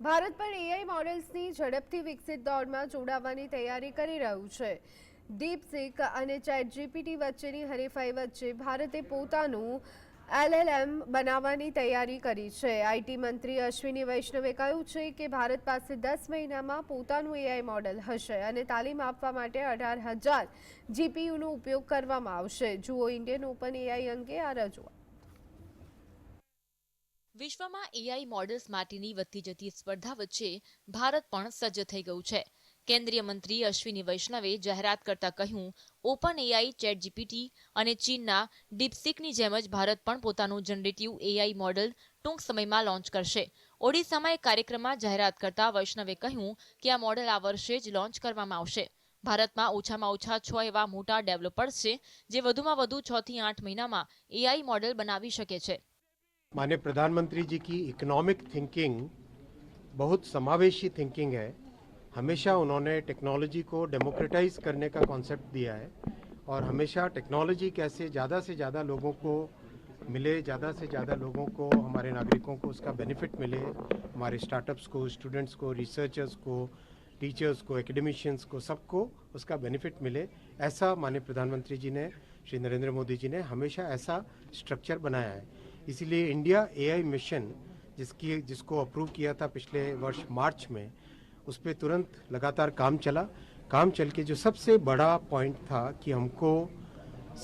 ભારત પણ એઆઈ મોડેલ્સની ઝડપથી વિકસિત દોડમાં જોડાવાની તૈયારી કરી રહ્યું છે. ડીપસીક અને ચેટ જીપીટી વચ્ચેની હરીફાઈ વચ્ચે ભારતે પોતાનું એલએલએમ બનાવવાની તૈયારી કરી છે. આઈટી મંત્રી અશ્વિની વૈષ્ણવે કહ્યું છે કે ભારત પાસે દસ મહિનામાં પોતાનું એઆઈ મોડેલ હશે અને તાલીમ આપવા માટે અઢાર હજાર જીપીયુનો ઉપયોગ કરવામાં આવશે. જુઓ ઇન્ડિયન ઓપન એઆઈ અંગે આ રજૂઆત. વિશ્વમાં એઆઈ મોડલ્સ માટેની વધતી જતી સ્પર્ધા વચ્ચે ભારત પણ સજ્જ થઈ ગયું છે. કેન્દ્રીય મંત્રી અશ્વિની વૈષ્ણવે જાહેરાત કરતા કહ્યું ઓપન એઆઈ ચેટ જીપીટી અને ચીનના ડીપસીકની જેમ જ ભારત પણ પોતાનું જનરેટિવ એઆઈ મોડલ ટૂંક સમયમાં લોન્ચ કરશે. ઓડિશામાં એક કાર્યક્રમમાં જાહેરાત કરતા વૈષ્ણવે કહ્યું કે આ મોડલ આ વર્ષે જ લોન્ચ કરવામાં આવશે. ભારતમાં ઓછામાં ઓછા છ એવા મોટા ડેવલપર્સ છે, જે વધુમાં વધુ છ થી આઠ મહિનામાં એઆઈ મોડલ બનાવી શકે છે. माननीय प्रधानमंत्री जी की इकोनॉमिक थिंकिंग बहुत समावेशी थिंकिंग है। हमेशा उन्होंने टेक्नोलॉजी को डेमोक्रेटाइज करने का कॉन्सेप्ट दिया है और हमेशा टेक्नोलॉजी कैसे ज़्यादा से ज़्यादा लोगों को मिले, ज़्यादा से ज़्यादा लोगों को, हमारे नागरिकों को उसका बेनिफिट मिले, हमारे स्टार्टअप्स को स्टूडेंट्स को रिसर्चर्स को टीचर्स को एकेडमिशियंस को, सबको उसका बेनिफिट मिले। ऐसा माननीय प्रधानमंत्री जी ने, श्री नरेंद्र मोदी जी ने हमेशा ऐसा स्ट्रक्चर बनाया है। इसीलिए इंडिया एआई मिशन जिसकी जिसको अप्रूव किया था पिछले वर्ष मार्च में उस पर तुरंत लगातार काम चला काम चल के जो सबसे बड़ा पॉइंट था कि हमको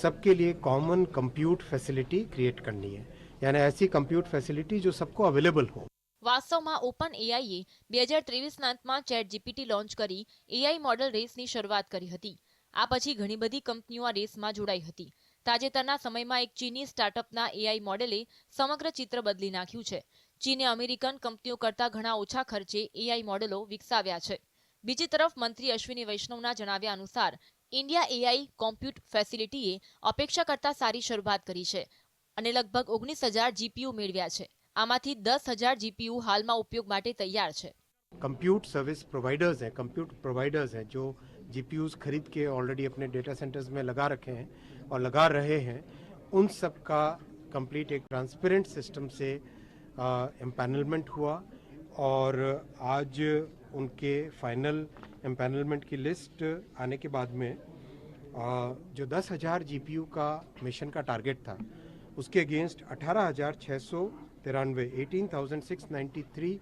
सबके लिए कॉमन कंप्यूट फैसिलिटी क्रिएट करनी है यानी ऐसी कंप्यूट फैसिलिटी जो सबको अवेलेबल हो વાસ્તવમાં ઓપન એઆઈએ બે હજાર ત્રેવીસના અંતમાં ચેટ જીપીટી લોન્ચ કરી એઆઈ મોડલ રેસની શરૂઆત કરી હતી આ પછી ઘણી બધી કંપનીઓ આ રેસમાં જોડાઈ હતી તાજેતરના સમયમાં એક ચીની સ્ટાર્ટઅપના એઆઈ મોડેલે સમગ્ર ચિત્ર બદલી નાખ્યું છે ચીને અમેરિકન કંપનીઓ કરતાં ઘણા ઓછા ખર્ચે એઆઈ મોડેલો વિકસાવ્યા છે બીજી તરફ મંત્રી અશ્વિની વૈષ્ણવના જણાવ્યા અનુસાર ઇન્ડિયા એઆઈ કોમ્પ્યુટ ફેસિલિટીએ અપેક્ષા કરતાં સારી શરૂઆત કરી છે અને લગભગ ઓગણીસ હજાર જીપીયુ મેળવ્યા છે આમાંથી દસ હજાર જીપીયુ હાલમાં ઉપયોગ માટે તૈયાર છે कंप्यूट सर्विस प्रोवाइडर्स हैं कंप्यूट प्रोवाइडर्स हैं जो जीपीयूज खरीद के ऑलरेडी अपने डेटा सेंटर्स में लगा रखे हैं और लगा रहे हैं उन सब का कंप्लीट एक ट्रांसपेरेंट सिस्टम से एम्पैनलमेंट हुआ और आज उनके फाइनल एम्पैनलमेंट की लिस्ट आने के बाद में अ, जो दस हज़ार जीपीयू का मिशन का टारगेट था उसके अगेंस्ट अठारह हज़ार छः सौ तिरानवे eighteen thousand six ninety three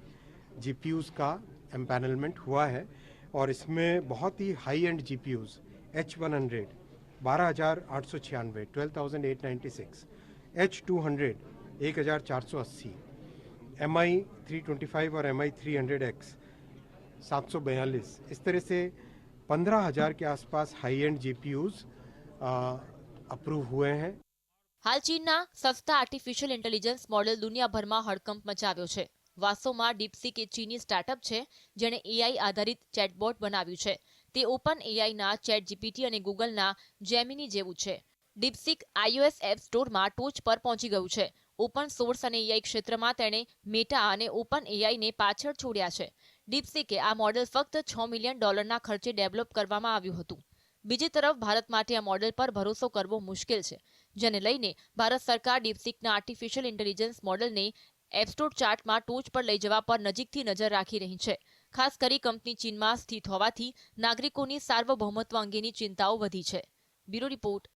GPUs का एम्पैनलमेंट हुआ है और इसमें बहुत ही high end GPUs H one hundred बारह हज़ार आठ सौ छियानवे twelve thousand eight ninety six H two hundred एक हज़ार चार सौ अस्सी M I three twenty five और M I three hundred X सात सौ बयालीस इस तरह से पंद्रह हज़ार के आसपास हाई एंड जीपीयूज अप्रूव हुए हैं હાલ ચીનના સસ્તા આર્ટિફિશિયલ ઇન્ટેલિજન્સ મોડેલ દુનિયાભરમાં હડકંપ મચાવ્યો છે વાસ્તવમાં ડીપસીક એ ચીની સ્ટાર્ટઅપ છે જેણે એઆઈ આધારિત ચેટબોટ બનાવ્યું છે તે ઓપન એઆઈના ચેટ જીપીટી અને ગૂગલના જેમિની જેવું છે. ડીપસીક આઈઓએસ એપ સ્ટોરમાં ટોચ પર પહોંચી ગયું છે. ઓપન સોર્સ અને એઆઈ ક્ષેત્રમાં તેણે મેટા અને ઓપન એઆઈને પાછળ છોડ્યા છે. ડીપસીકે આ મોડેલ ફક્ત છ મિલિયન ડોલરના ખર્ચે ડેવલપ કરવામાં આવ્યું હતું. બીજી તરફ, ભારત માટે આ મોડેલ પર ભરોસો કરવો મુશ્કેલ છે, જેને લઈને ભારત સરકાર ડીપસીકના આર્ટિફિશિયલ ઇન્ટેલિજન્સ મોડેલને એપસ્ટોર ચાર્ટમાં ટોચ પર લઈ જવા પર નજીકથી નજર રાખી રહી છે. ખાસ કરી કંપની ચીનમાં સ્થિત હોવાથી નાગરિકોની સાર્વભૌમત્વ અંગેની ચિંતાઓ વધી છે. Bureau report